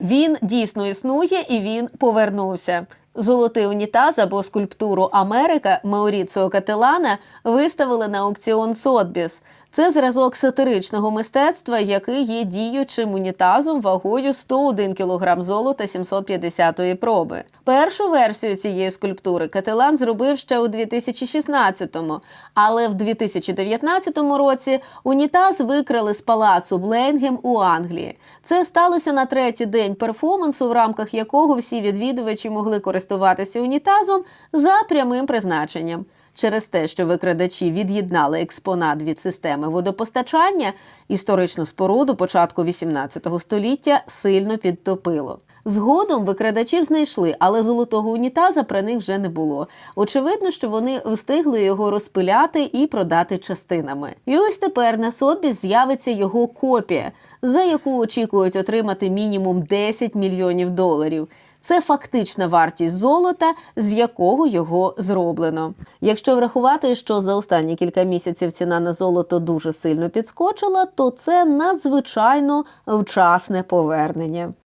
Він дійсно існує і він повернувся. Золотий унітаз або скульптуру Америка Мауріцо Кателана виставили на аукціон Сотбіс. Це зразок сатиричного мистецтва, який є діючим унітазом вагою 101 кг золота 750-ї проби. Першу версію цієї скульптури Кателан зробив ще у 2016-му, але в 2019 році унітаз викрали з палацу Бленгем у Англії. Це сталося на третій день перформансу, в рамках якого всі відвідувачі могли користуватися унітазом за прямим призначенням. Через те, що викрадачі від'єднали експонат від системи водопостачання, історичну споруду початку XVIII століття сильно підтопило. Згодом викрадачів знайшли, але золотого унітаза при них вже не було. Очевидно, що вони встигли його розпиляти і продати частинами. І ось тепер на Сотбіс з'явиться його копія, за яку очікують отримати мінімум 10 мільйонів доларів. Це фактична вартість золота, з якого його зроблено. Якщо врахувати, що за останні кілька місяців ціна на золото дуже сильно підскочила, то це надзвичайно вчасне повернення.